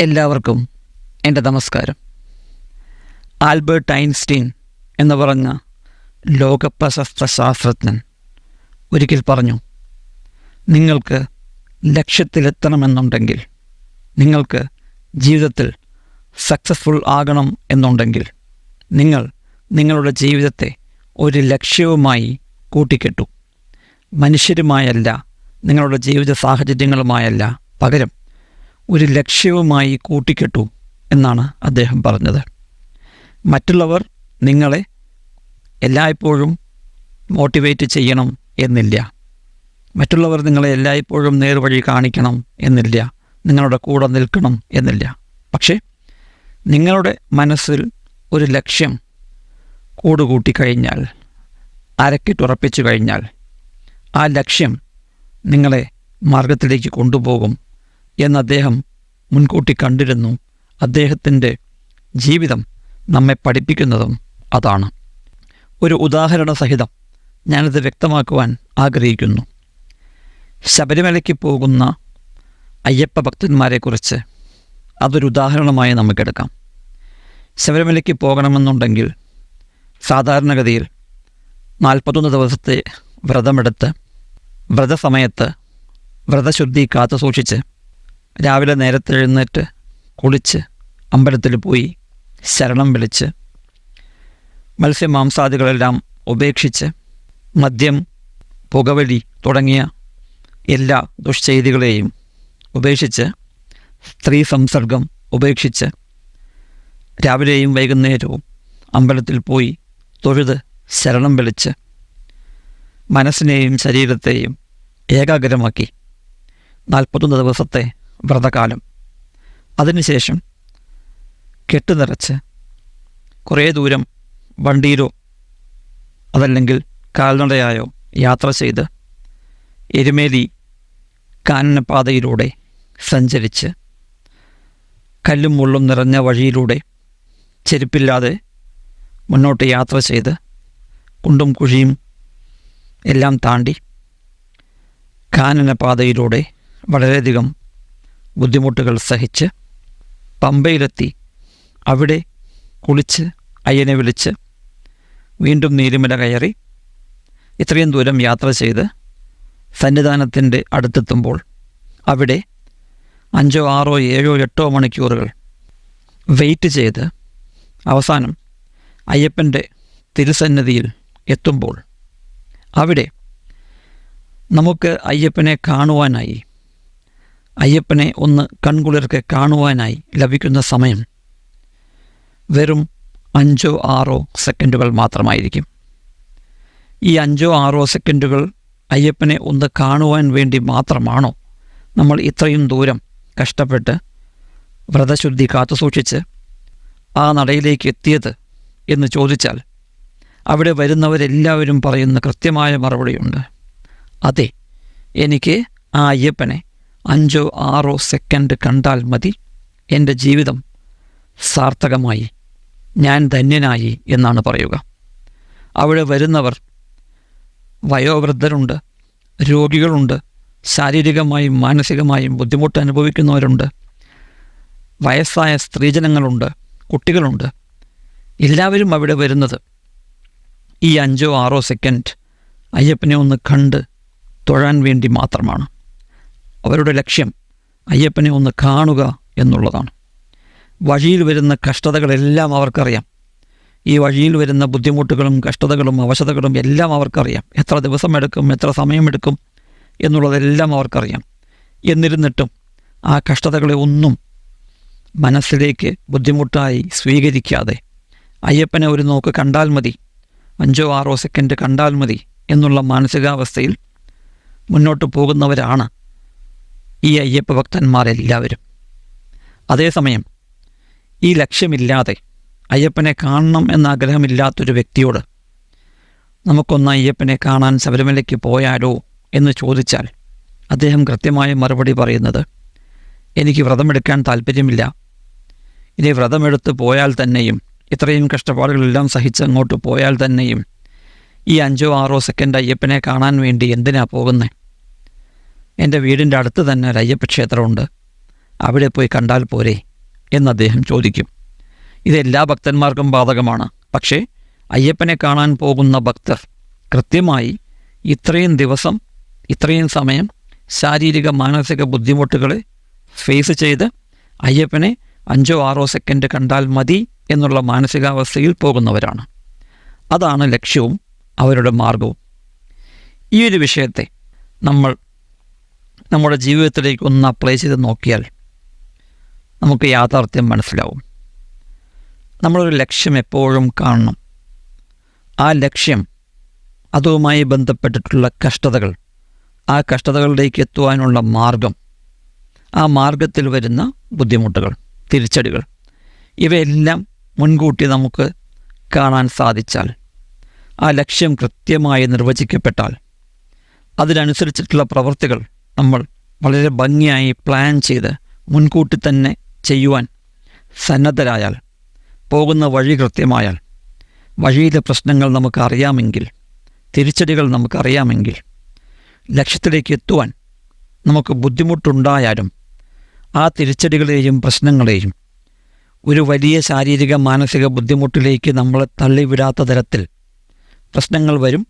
എല്ലാവർക്കും എന്റെ നമസ്കാരം. ആൽബർട്ട് ഐൻസ്റ്റീൻ എന്ന് പറഞ്ഞ ലോകപ്രശസ്ത ശാസ്ത്രജ്ഞൻ ഒരിക്കൽ പറഞ്ഞു നിങ്ങൾക്ക് ലക്ഷ്യത്തിലെത്തണമെന്നുണ്ടെങ്കിൽ നിങ്ങൾക്ക് ജീവിതത്തിൽ സക്സസ്ഫുൾ ആകണം എന്നുണ്ടെങ്കിൽ നിങ്ങൾ നിങ്ങളുടെ ജീവിതത്തെ ഒരു ലക്ഷ്യവുമായി കൂട്ടിക്കെട്ടു. മനുഷ്യരുമായല്ല നിങ്ങളുടെ ജീവിത സാഹചര്യങ്ങളുമായല്ല പകരം. ഒരു ലക്ഷ്യവുമായി കൂട്ടിക്കെട്ടു എന്നാണ് അദ്ദേഹം പറഞ്ഞത്. മറ്റുള്ളവർ നിങ്ങളെ എല്ലായ്പ്പോഴും മോട്ടിവേറ്റ് ചെയ്യണം എന്നില്ല. മറ്റുള്ളവർ നിങ്ങളെ എല്ലായ്പ്പോഴും നേർവഴി കാണിക്കണം എന്നില്ല. നിങ്ങളുടെ കൂടെ നിൽക്കണം എന്നില്ല. പക്ഷേ നിങ്ങളുടെ മനസ്സിൽ ഒരു ലക്ഷ്യം കൂടുകൂട്ടി കഴിഞ്ഞാൽ അരക്കിട്ടുറപ്പിച്ചു കഴിഞ്ഞാൽ ആ ലക്ഷ്യം നിങ്ങളെ മാർഗത്തിലേക്ക് കൊണ്ടുപോകും എന്ന് അദ്ദേഹം മുൻകൂട്ടി കണ്ടിരുന്നു. അദ്ദേഹത്തിന്റെ ജീവിതം നമ്മെ പഠിപ്പിക്കുന്നതും അതാണ്. ഒരു ഉദാഹരണ സഹിതം ഞാനത് വ്യക്തമാക്കുവാൻ ആഗ്രഹിക്കുന്നു. ശബരിമലയ്ക്ക് പോകുന്ന അയ്യപ്പ ഭക്തന്മാരെക്കുറിച്ച് അതൊരു ഉദാഹരണമായി നമുക്കെടുക്കാം. ശബരിമലയ്ക്ക് പോകണമെന്നുണ്ടെങ്കിൽ സാധാരണഗതിയിൽ നാൽപ്പത്തൊന്ന് ദിവസത്തെ വ്രതമെടുത്ത് വ്രതസമയത്ത് വ്രതശുദ്ധി കാത്തു സൂക്ഷിച്ച് രാവിലെ നേരത്തെ എഴുന്നേറ്റ് കുളിച്ച് അമ്പലത്തിൽ പോയി ശരണം വിളിച്ച് മത്സ്യമാംസാദികളെല്ലാം ഉപേക്ഷിച്ച് മദ്യം പുകവലി തുടങ്ങിയ എല്ലാ ദുഷ്ചെയ്തികളെയും ഉപേക്ഷിച്ച് സ്ത്രീ സംസർഗം ഉപേക്ഷിച്ച് രാവിലെയും വൈകുന്നേരവും അമ്പലത്തിൽ പോയി തൊഴുത് ശരണം വിളിച്ച് മനസ്സിനെയും ശരീരത്തെയും ഏകാഗ്രമാക്കി നാൽപ്പത്തൊന്ന് ദിവസത്തെ വ്രതകാലം. അതിനുശേഷം കെട്ടുനിറച്ച് കുറേ ദൂരം വണ്ടിയിലോ അതല്ലെങ്കിൽ കാൽനടയായോ യാത്ര ചെയ്ത് എരുമേലി കാനനപാതയിലൂടെ സഞ്ചരിച്ച് കല്ലും മുള്ളും നിറഞ്ഞ വഴിയിലൂടെ ചെരുപ്പില്ലാതെ മുന്നോട്ട് യാത്ര ചെയ്ത് കുണ്ടും കുഴിയും എല്ലാം താണ്ടി കാനനപാതയിലൂടെ വളരെയധികം ബുദ്ധിമുട്ടുകൾ സഹിച്ച് പമ്പയിലെത്തി. അവിടെ കുളിച്ച് അയ്യനെ വിളിച്ച് വീണ്ടും നീലിമല കയറി ഇത്രയും ദൂരം യാത്ര ചെയ്ത് സന്നിധാനത്തിന്റെ അടുത്തെത്തുമ്പോൾ അവിടെ അഞ്ചോ ആറോ ഏഴോ എട്ടോ മണിക്കൂറുകൾ വെയിറ്റ് ചെയ്ത് അവസാനം അയ്യപ്പന്റെ തിരുസന്നിധിയിൽ എത്തുമ്പോൾ അവിടെ നമുക്ക് അയ്യപ്പനെ കാണുവാനായി അയ്യപ്പനെ ഒന്ന് കൺകുളിർക്ക് കാണുവാനായി ലഭിക്കുന്ന സമയം വെറും അഞ്ചോ ആറോ സെക്കൻഡുകൾ മാത്രമായിരിക്കും. ഈ അഞ്ചോ ആറോ സെക്കൻഡുകൾ അയ്യപ്പനെ ഒന്ന് കാണുവാൻ വേണ്ടി മാത്രമാണോ നമ്മൾ ഇത്രയും ദൂരം കഷ്ടപ്പെട്ട് വ്രതശുദ്ധി കാത്തുസൂക്ഷിച്ച് ആ നടയിലേക്ക് എത്തിയത് എന്ന് ചോദിച്ചാൽ അവിടെ വരുന്നവരെല്ലാവരും പറയുന്ന കൃത്യമായ മറുപടിയുണ്ട്. അതെ എനിക്ക് ആ അയ്യപ്പനെ അഞ്ചോ ആറോ സെക്കൻഡ് കണ്ടാൽ മതി. എന്റെ ജീവിതം സാർത്ഥകമായി ഞാൻ ധന്യനായി എന്നാണ് പറയുക. അവിടെ വരുന്നവർ വയോവൃദ്ധരുണ്ട് രോഗികളുണ്ട് ശാരീരികമായും മാനസികമായും ബുദ്ധിമുട്ട് അനുഭവിക്കുന്നവരുണ്ട് വയസ്സായ സ്ത്രീജനങ്ങളുണ്ട് കുട്ടികളുണ്ട്. എല്ലാവരും അവിടെ വരുന്നത് ഈ അഞ്ചോ ആറോ സെക്കൻഡ് അയ്യപ്പനെ ഒന്ന് കണ്ട് തൊഴാൻ വേണ്ടി മാത്രമാണ്. അവരുടെ ലക്ഷ്യം അയ്യപ്പനെ ഒന്ന് കാണുക എന്നുള്ളതാണ്. വഴിയിൽ വരുന്ന കഷ്ടതകളെല്ലാം അവർക്കറിയാം. ഈ വഴിയിൽ വരുന്ന ബുദ്ധിമുട്ടുകളും കഷ്ടതകളും അവശതകളും എല്ലാം അവർക്കറിയാം. എത്ര ദിവസം എടുക്കും എത്ര സമയമെടുക്കും എന്നുള്ളതെല്ലാം അവർക്കറിയാം. എന്നിരുന്നിട്ടും ആ കഷ്ടതകളെ ഒന്നും മനസ്സിലേക്ക് ബുദ്ധിമുട്ടായി സ്വീകരിക്കാതെ അയ്യപ്പനെ ഒരു നോക്ക് കണ്ടാൽ മതി അഞ്ചോ ആറോ സെക്കൻഡ് കണ്ടാൽ മതി എന്നുള്ള മാനസികാവസ്ഥയിൽ മുന്നോട്ട് പോകുന്നവരാണ് ഈ അയ്യപ്പ ഭക്തന്മാരെല്ലാവരും. അതേസമയം ഈ ലക്ഷ്യമില്ലാതെ അയ്യപ്പനെ കാണണം എന്ന ആഗ്രഹമില്ലാത്തൊരു വ്യക്തിയോട് നമുക്കൊന്ന് അയ്യപ്പനെ കാണാൻ ശബരിമലയ്ക്ക് പോയാലോ എന്ന് ചോദിച്ചാൽ അദ്ദേഹം കൃത്യമായ മറുപടി പറയുന്നത് എനിക്ക് വ്രതമെടുക്കാൻ താല്പര്യമില്ല ഇനി വ്രതമെടുത്ത് പോയാൽ തന്നെയും ഇത്രയും കഷ്ടപ്പാടുകളെല്ലാം സഹിച്ച് അങ്ങോട്ട് പോയാൽ തന്നെയും ഈ അഞ്ചോ ആറോ സെക്കൻഡ് അയ്യപ്പനെ കാണാൻ വേണ്ടി എന്തിനാ പോകുന്നത് എന്റെ വീടിന്റെ അടുത്ത് തന്നെ ഒരു ക്ഷേത്രമുണ്ട് അവിടെ പോയി കണ്ടാൽ പോരെ എന്ന് അദ്ദേഹം ചോദിക്കും. ഇതെല്ലാ ഭക്തന്മാർക്കും ബാധകമാണ്. പക്ഷേ അയ്യപ്പനെ കാണാൻ പോകുന്ന ഭക്തർ കൃത്യമായി ഇത്രയും ദിവസം ഇത്രയും സമയം ശാരീരിക മാനസിക ബുദ്ധിമുട്ടുകളെ ഫേസ് ചെയ്ത് അയ്യപ്പനെ അഞ്ചോ ആറോ സെക്കൻഡ് കണ്ടാൽ മതി എന്നുള്ള മാനസികാവസ്ഥയിൽ പോകുന്നവരാണ്. അതാണ് ലക്ഷ്യവും അവരുടെ മാർഗവും. ഈ ഒരു വിഷയത്തെ നമ്മൾ നമ്മുടെ ജീവിതത്തിലേക്ക് ഒന്ന് അപ്ലൈ ചെയ്ത് നോക്കിയാൽ നമുക്ക് യാഥാർത്ഥ്യം മനസ്സിലാവും. നമ്മളൊരു ലക്ഷ്യം എപ്പോഴും കാണണം. ആ ലക്ഷ്യം അതുമായി ബന്ധപ്പെട്ടിട്ടുള്ള കഷ്ടതകൾ ആ കഷ്ടതകളിലേക്ക് എത്തുവാനുള്ള മാർഗം ആ മാർഗത്തിൽ വരുന്ന ബുദ്ധിമുട്ടുകൾ തിരിച്ചടികൾ ഇവയെല്ലാം മുൻകൂട്ടി നമുക്ക് കാണാൻ സാധിച്ചാൽ ആ ലക്ഷ്യം കൃത്യമായി നിർവചിക്കപ്പെട്ടാൽ അതിനനുസരിച്ചിട്ടുള്ള പ്രവൃത്തികൾ നമ്മൾ വളരെ ഭംഗിയായി പ്ലാൻ ചെയ്ത് മുൻകൂട്ടി തന്നെ ചെയ്യുവാൻ സന്നദ്ധരായാൽ പോകുന്ന വഴി കൃത്യമായാൽ വഴിയിലെ പ്രശ്നങ്ങൾ നമുക്കറിയാമെങ്കിൽ തിരിച്ചടികൾ നമുക്കറിയാമെങ്കിൽ ലക്ഷ്യത്തിലേക്ക് എത്തുവാൻ നമുക്ക് ബുദ്ധിമുട്ടുണ്ടായാലും ആ തിരിച്ചടികളെയും പ്രശ്നങ്ങളെയും ഒരു വലിയ ശാരീരിക മാനസിക ബുദ്ധിമുട്ടിലേക്ക് നമ്മളെ തള്ളിവിടാത്ത തരത്തിൽ പ്രശ്നങ്ങൾ വരും.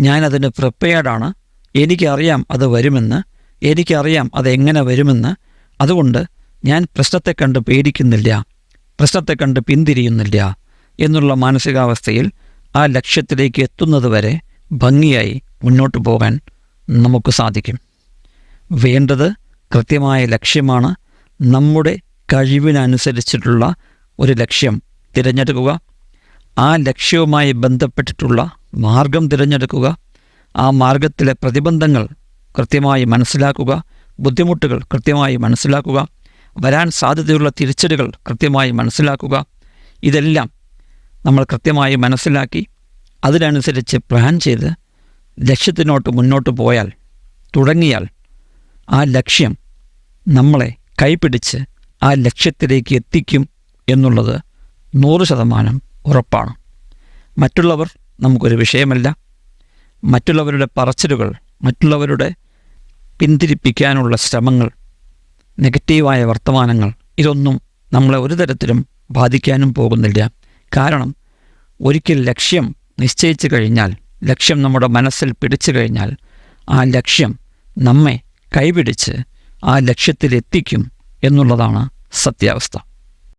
ഞാനതിന് പ്രിപ്പയർഡാണ് എനിക്കറിയാം അത് വരുമെന്ന്. എനിക്കറിയാം അതെങ്ങനെ വരുമെന്ന്. അതുകൊണ്ട് ഞാൻ പ്രശ്നത്തെ കണ്ട് പേടിക്കുന്നില്ല. പ്രശ്നത്തെ കണ്ട് പിന്തിരിയുന്നില്ല എന്നുള്ള മാനസികാവസ്ഥയിൽ ആ ലക്ഷ്യത്തിലേക്ക് എത്തുന്നതുവരെ ഭംഗിയായി മുന്നോട്ട് പോകാൻ നമുക്ക് സാധിക്കും. വേണ്ടത് കൃത്യമായ ലക്ഷ്യമാണ്. നമ്മുടെ കഴിവിനനുസരിച്ചിട്ടുള്ള ഒരു ലക്ഷ്യം തിരഞ്ഞെടുക്കുക. ആ ലക്ഷ്യവുമായി ബന്ധപ്പെട്ടിട്ടുള്ള മാർഗം തിരഞ്ഞെടുക്കുക. ആ മാർഗത്തിലെ പ്രതിബന്ധങ്ങൾ കൃത്യമായി മനസ്സിലാക്കുക. ബുദ്ധിമുട്ടുകൾ കൃത്യമായി മനസ്സിലാക്കുക. വരാൻ സാധ്യതയുള്ള തിരിച്ചടികൾ കൃത്യമായി മനസ്സിലാക്കുക. ഇതെല്ലാം നമ്മൾ കൃത്യമായി മനസ്സിലാക്കി അതിനനുസരിച്ച് പ്ലാൻ ചെയ്ത് ലക്ഷ്യത്തിനോട്ട് മുന്നോട്ട് പോയാൽ തുടങ്ങിയാൽ ആ ലക്ഷ്യം നമ്മളെ കൈപിടിച്ച് ആ ലക്ഷ്യത്തിലേക്ക് എത്തിക്കും എന്നുള്ളത് നൂറ് ശതമാനം ഉറപ്പാണ്. മറ്റുള്ളവർ നമുക്കൊരു വിഷയമല്ല. മറ്റുള്ളവരുടെ പറച്ചിലുകൾ മറ്റുള്ളവരുടെ പിന്തിരിപ്പിക്കാനുള്ള ശ്രമങ്ങൾ നെഗറ്റീവായ വർത്തമാനങ്ങൾ ഇതൊന്നും നമ്മളെ ഒരു തരത്തിലും ബാധിക്കാനും പോകുന്നില്ല. കാരണം ഒരിക്കൽ ലക്ഷ്യം നിശ്ചയിച്ചു കഴിഞ്ഞാൽ ലക്ഷ്യം നമ്മുടെ മനസ്സിൽ പിടിച്ചു കഴിഞ്ഞാൽ ആ ലക്ഷ്യം നമ്മെ കൈപിടിച്ച് ആ ലക്ഷ്യത്തിലെത്തിക്കും എന്നുള്ളതാണ് സത്യാവസ്ഥ.